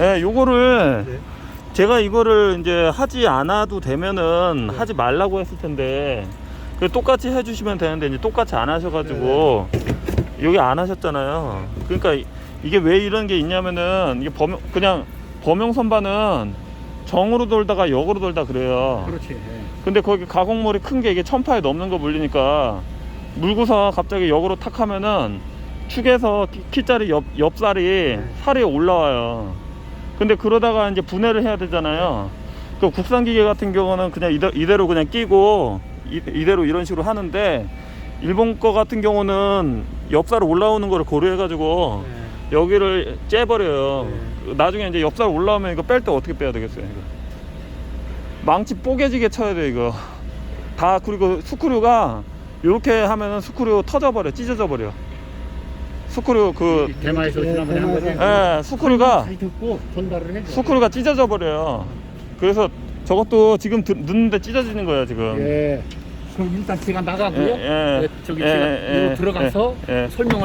예, 요거를 네. 제가 이거를 이제 하지 않아도 되면은 하지 말라고 했을 텐데 그 똑같이 해주시면 되는데 이제 똑같이 안 하셔가지고 여기 안 하셨잖아요. 그러니까 이- 이게 왜 이런 게 있냐면은 이게 범용 그냥 범용 선반은 정으로 돌다가 역으로 돌다 그래요. 그렇지. 예. 근데 거기 가공물이 큰 게 이게 천파에 넘는 거 물리니까 물고서 갑자기 역으로 탁 하면은 축에서 키- 키짜리 옆, 옆살이 살이 올라와요. 근데 그러다가 이제 분해를 해야 되잖아요. 그 국산 기계 같은 경우는 그냥 이대, 이대로 그냥 끼고 이, 이대로 이런 식으로 하는데 일본 거 같은 경우는 옆살 올라오는 거를 고려해 가지고 예. 여기를 째버려요. 네. 나중에 이제 옆살 올라오면 이거 뺄 때 어떻게 빼야 되겠어요? 이거. 망치 뽀개지게 쳐야 돼 이거. 다 그리고 스크류가 이렇게 하면은 스크류 터져버려, 찢어져 버려. 스크류 그, 대마에서 지난번에 한 거지. 예, 스크류가 잘 듣고 전달을 해줘. 스크류가 찢어져 버려요. 그래서 저것도 지금 드- 넣는데 찢어지는 거야 지금. 예. 그럼 일단 제가 나가고요. 예, 예. 예, 저기 예, 제가 예, 이거 들어가서 예, 예. 설명.